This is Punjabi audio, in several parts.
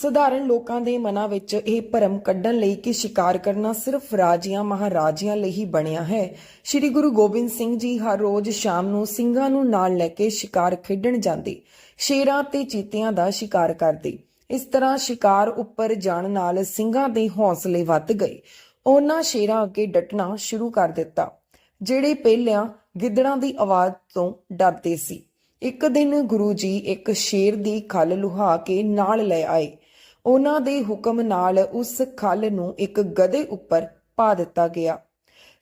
ਸਧਾਰਨ ਲੋਕਾਂ ਦੇ ਮਨਾਂ ਵਿੱਚ ਇਹ ਭਰਮ ਕੱਢਣ ਲਈ ਕਿ ਸ਼ਿਕਾਰ ਕਰਨਾ ਸਿਰਫ ਰਾਜਿਆਂ, ਮਹਾਰਾਜਿਆਂ ਲਈ ਹੀ ਬਣਿਆ ਹੈ। ਸ੍ਰੀ ਗੁਰੂ ਗੋਬਿੰਦ ਸਿੰਘ ਜੀ ਹਰ ਰੋਜ਼ ਸ਼ਾਮ ਨੂੰ ਸਿੰਘਾਂ ਨੂੰ ਨਾਲ ਲੈ ਕੇ ਸ਼ਿਕਾਰ ਖੇਡਣ ਜਾਂਦੇ, ਸ਼ੇਰਾਂ ਤੇ ਚੀਤਿਆਂ ਦਾ ਸ਼ਿਕਾਰ ਕਰਦੇ। ਇਸ ਤਰ੍ਹਾਂ ਸ਼ਿਕਾਰ ਉੱਪਰ ਜਾਣ ਨਾਲ ਸਿੰਘਾਂ ਦੇ ਹੌਸਲੇ ਵੱਧ ਗਏ। ਉਹਨਾਂ ਸ਼ੇਰਾਂ ਅੱਗੇ ਡਟਣਾ ਸ਼ੁਰੂ ਕਰ ਦਿੱਤਾ, ਜਿਹੜੇ ਪਹਿਲਾਂ ਗਿੱਦੜਾਂ ਦੀ ਆਵਾਜ਼ ਤੋਂ ਡਰਦੇ ਸੀ। ਇੱਕ ਦਿਨ ਗੁਰੂ ਜੀ ਇੱਕ ਸ਼ੇਰ ਦੀ ਖੱਲ ਲੁਹਾ ਕੇ ਨਾਲ ਲੈ ਆਏ। ਉਹਨਾਂ ਦੇ ਹੁਕਮ ਨਾਲ ਉਸ ਖਲ ਨੂੰ ਇੱਕ ਗਧੇ ਉੱਪਰ ਪਾ ਦਿੱਤਾ ਗਿਆ।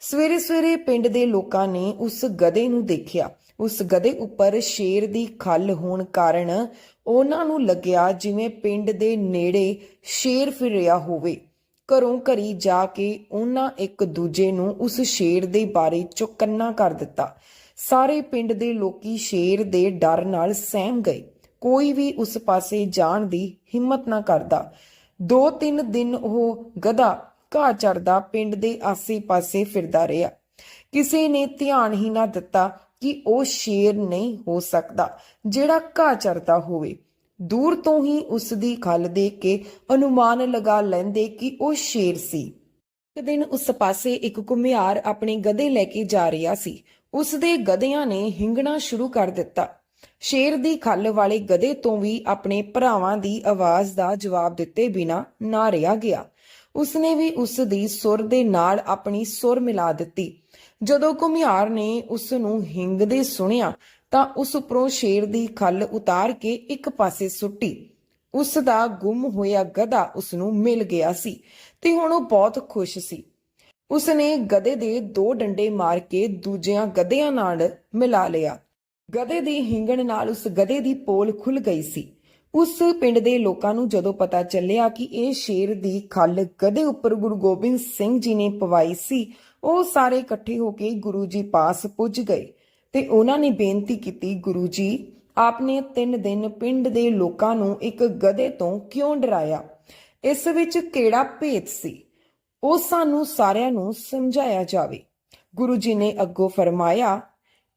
ਸਵੇਰੇ ਸਵੇਰੇ ਪਿੰਡ ਦੇ ਲੋਕਾਂ ਨੇ ਉਸ ਗਧੇ ਨੂੰ ਦੇਖਿਆ। ਉਸ ਗਧੇ ਉੱਪਰ ਸ਼ੇਰ ਦੀ ਖਲ ਹੋਣ ਕਾਰਨ ਉਹਨਾਂ ਨੂੰ ਲੱਗਿਆ ਜਿਵੇਂ ਪਿੰਡ ਦੇ ਨੇੜੇ ਸ਼ੇਰ ਫਿਰ ਰਿਹਾ ਹੋਵੇ। ਘਰੋਂ ਘਰੀ ਜਾ ਕੇ ਉਹਨਾਂ ਇੱਕ ਦੂਜੇ ਨੂੰ ਉਸ ਸ਼ੇਰ ਦੇ ਬਾਰੇ ਚੁਕੰਨਾ ਕਰ ਦਿੱਤਾ। ਸਾਰੇ ਪਿੰਡ ਦੇ ਲੋਕੀ ਸ਼ੇਰ ਦੇ ਡਰ ਨਾਲ ਸਹਿਮ ਗਏ। ਕੋਈ ਵੀ ਉਸ ਪਾਸੇ ਜਾਣ ਦੀ ਹਿੰਮਤ ਨਾ ਕਰਦਾ। ਦੋ ਤਿੰਨ ਦਿਨ ਉਹ ਗਧਾ ਘਾਹ ਚੜਦਾ ਪਿੰਡ ਦੇ ਆਸੇ-ਪਾਸੇ ਫਿਰਦਾ ਰਿਹਾ। ਕਿਸੇ ਨੇ ਧਿਆਨ ਹੀ ਨਾ ਦਿੱਤਾ ਕਿ ਉਹ ਸ਼ੇਰ ਨਹੀਂ ਹੋ ਸਕਦਾ ਜਿਹੜਾ ਘਾਹ ਚੜਦਾ ਹੋਵੇ। ਦੂਰ ਤੋਂ ਹੀ ਉਸ ਦੀ ਖਲ ਦੇਖ ਕੇ ਅਨੁਮਾਨ ਲਗਾ ਲੈਂਦੇ ਕਿ ਉਹ ਸ਼ੇਰ ਸੀ। ਇੱਕ ਦਿਨ ਉਸ ਪਾਸੇ ਇੱਕ ਘੁਮਿਆਰ ਆਪਣੇ ਗਧੇ ਲੈ ਕੇ ਜਾ ਰਿਹਾ ਸੀ। ਉਸ ਦੇ ਗਧਿਆਂ ਨੇ ਹਿੰਗਣਾ ਸ਼ੁਰੂ ਕਰ ਦਿੱਤਾ। ਸ਼ੇਰ ਦੀ ਖੱਲ ਵਾਲੇ ਗਧੇ ਤੋਂ ਵੀ ਆਪਣੇ ਭਰਾਵਾਂ ਦੀ ਆਵਾਜ਼ ਦਾ ਜਵਾਬ ਦਿੱਤੇ ਬਿਨਾ ਨਾ ਰਿਹਾ ਗਿਆ। ਉਸਨੇ ਵੀ ਉਸ ਦੀ ਸੁਰ ਦੇ ਨਾਲ ਆਪਣੀ ਸੁਰ ਮਿਲਾ ਦਿੱਤੀ। ਜਦੋਂ ਘੁਮਿਆਰ ਨੇ ਉਸ ਨੂੰ ਹਿੰਗਦੇ ਸੁਣਿਆ, ਤਾਂ ਉਸ ਉੱਪਰੋਂ ਸ਼ੇਰ ਦੀ ਖੱਲ ਉਤਾਰ ਕੇ ਇੱਕ ਪਾਸੇ ਸੁੱਟੀ। ਉਸ ਦਾ ਗੁੰਮ ਹੋਇਆ ਗਧਾ ਉਸ ਨੂੰ ਮਿਲ ਗਿਆ ਸੀ ਤੇ ਹੁਣ ਉਹ ਬਹੁਤ ਖੁਸ਼ ਸੀ। ਉਸਨੇ ਗਧੇ ਦੇ ਦੋ ਡੰਡੇ ਮਾਰ ਕੇ ਦੂਜਿਆਂ ਗਧਿਆਂ ਨਾਲ ਮਿਲਾ ਲਿਆ। ਗਧੇ ਦੀ ਹਿੰਗਣ ਨਾਲ ਉਸ ਗਧੇ ਦੀ ਪੋਲ ਖੁੱਲ ਗਈ ਸੀ। ਉਸ ਪਿੰਡ ਦੇ ਲੋਕਾਂ ਨੂੰ ਜਦੋਂ ਪਤਾ ਚੱਲਿਆ ਕਿ ਇਹ ਸ਼ੇਰ ਦੀ ਖੱਲ ਗਧੇ ਉੱਪਰ ਗੁਰੂ ਗੋਬਿੰਦ ਸਿੰਘ ਜੀ ਨੇ ਪਵਾਈ ਸੀ, ਉਹ ਸਾਰੇ ਇਕੱਠੇ ਹੋ ਕੇ ਗੁਰੂ ਜੀ ਪਾਸ ਪੁੱਜ ਗਏ ਤੇ ਉਹਨਾਂ ਨੇ ਬੇਨਤੀ ਕੀਤੀ, ਗੁਰੂ ਜੀ, ਆਪਨੇ ਤਿੰਨ ਦਿਨ ਪਿੰਡ ਦੇ ਲੋਕਾਂ ਨੂੰ ਇੱਕ ਗਧੇ ਤੋਂ ਕਿਉਂ ਡਰਾਇਆ? ਇਸ ਵਿੱਚ ਕਿਹੜਾ ਭੇਦ ਸੀ? ਉਹ ਸਾਨੂੰ ਸਾਰਿਆਂ ਨੂੰ ਸਮਝਾਇਆ ਜਾਵੇ। ਗੁਰੂ ਜੀ ਨੇ ਅੱਗੋਂ ਫਰਮਾਇਆ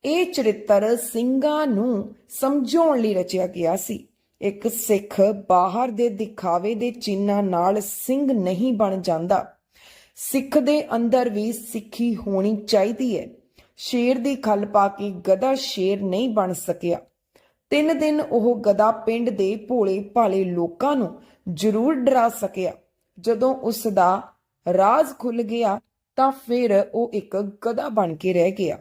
ਇਹ ਚਰਿੱਤਰ ਸਿੰਘਾਂ ਨੂੰ ਸਮਝਾਉਣ ਲਈ ਰਚਿਆ ਗਿਆ ਸੀ। ਇੱਕ ਸਿੱਖ ਬਾਹਰ ਦੇ ਦਿਖਾਵੇ ਦੇ ਚਿੰਨਾਂ ਨਾਲ ਸਿੰਘ ਨਹੀਂ ਬਣ ਜਾਂਦਾ। ਸਿੱਖ ਦੇ ਅੰਦਰ ਵੀ ਸਿੱਖੀ ਹੋਣੀ ਚਾਹੀਦੀ ਹੈ। ਸ਼ੇਰ ਦੀ ਖੱਲ ਪਾ ਕੇ ਗਧਾ ਸ਼ੇਰ ਨਹੀਂ ਬਣ ਸਕਿਆ। ਤਿੰਨ ਦਿਨ ਉਹ ਗਧਾ ਪਿੰਡ ਦੇ ਭੋਲੇ ਭਾਲੇ ਲੋਕਾਂ ਨੂੰ ਜ਼ਰੂਰ ਡਰਾ ਸਕਿਆ। ਜਦੋਂ ਉਸ ਦਾ ਰਾਜ਼ ਖੁੱਲ ਗਿਆ ਤਾਂ ਫਿਰ ਉਹ ਇੱਕ ਗਧਾ ਬਣ ਕੇ ਰਹਿ ਗਿਆ।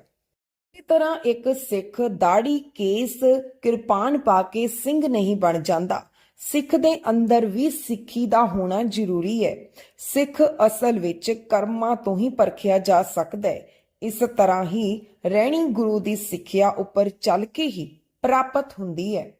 ਇਸੇ ਤਰ੍ਹਾਂ ਇੱਕ ਸਿੱਖ ਦਾੜੀ ਕੇਸ ਕਿਰਪਾਨ ਪਾ ਕੇ ਸਿੰਘ ਨਹੀਂ ਬਣ ਜਾਂਦਾ। ਸਿੱਖ ਦੇ ਅੰਦਰ ਵੀ ਸਿੱਖੀ ਦਾ ਹੋਣਾ ਜ਼ਰੂਰੀ ਹੈ। ਸਿੱਖ ਅਸਲ ਵਿੱਚ ਕਰਮਾਂ ਤੋਂ ਹੀ ਪਰਖਿਆ ਜਾ ਸਕਦਾ ਹੈ। ਇਸ ਤਰ੍ਹਾਂ ਹੀ ਰਹਿਣੀ ਗੁਰੂ ਦੀ ਸਿੱਖਿਆ ਉੱਪਰ ਚੱਲ ਕੇ ਹੀ ਪ੍ਰਾਪਤ ਹੁੰਦੀ ਹੈ।